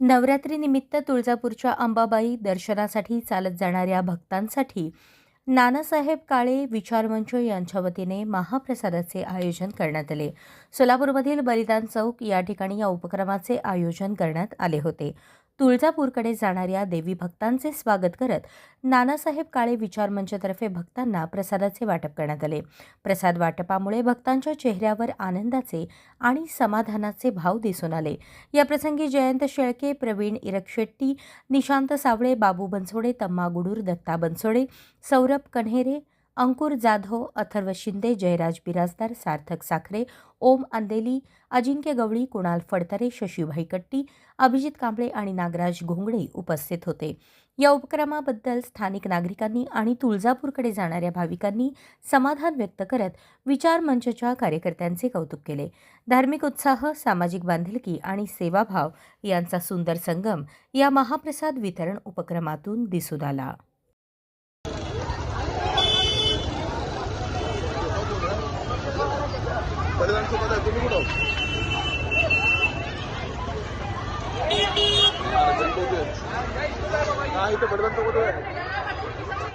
नवरात्रीनिमित्त तुळजापूरच्या अंबाबाई दर्शनासाठी चालत जाणाऱ्या भक्तांसाठी नानासाहेब काळे विचारमंच यांच्या वतीने महाप्रसादाचे आयोजन करण्यात आले. सोलापूरमधील बलिदान चौक या ठिकाणी या उपक्रमाचे आयोजन करण्यात आले होते. तुळजापूरकडे जाणाऱ्या देवी भक्तांचे स्वागत करत नानासाहेब काळे विचार मंचतर्फे भक्तांना प्रसादाचे वाटप करण्यात आले. प्रसाद वाटपामुळे भक्तांच्या चेहऱ्यावर आनंदाचे आणि समाधानाचे भाव दिसून आले. याप्रसंगी जयंत शेळके प्रवीण इरकशेट्टी निशांत सावळे बाबू बनसोडे तम्मा गुडूर दत्ता बनसोडे सौरभ कन्हेरे अंकुर जाधव अथर्व शिंदे जयराज बिराजदार सार्थक साखरे ओम अंदेली अजिंक्य गवळी कुणाल फडतरे शशीभाई कट्टी अभिजित कांबळे आणि नागराज घोंगडे उपस्थित होते. या उपक्रमाबद्दल स्थानिक नागरिकांनी आणि तुळजापूरकडे जाणाऱ्या भाविकांनी समाधान व्यक्त करत विचार मंचच्या कार्यकर्त्यांचे कौतुक केले. धार्मिक उत्साह सामाजिक बांधिलकी आणि सेवाभाव यांचा सुंदर संगम या महाप्रसाद वितरण उपक्रमातून दिसून आला. बलिदान सोबत आहे तुम्ही कुठं हा इथे बलिदान सोबत आहे.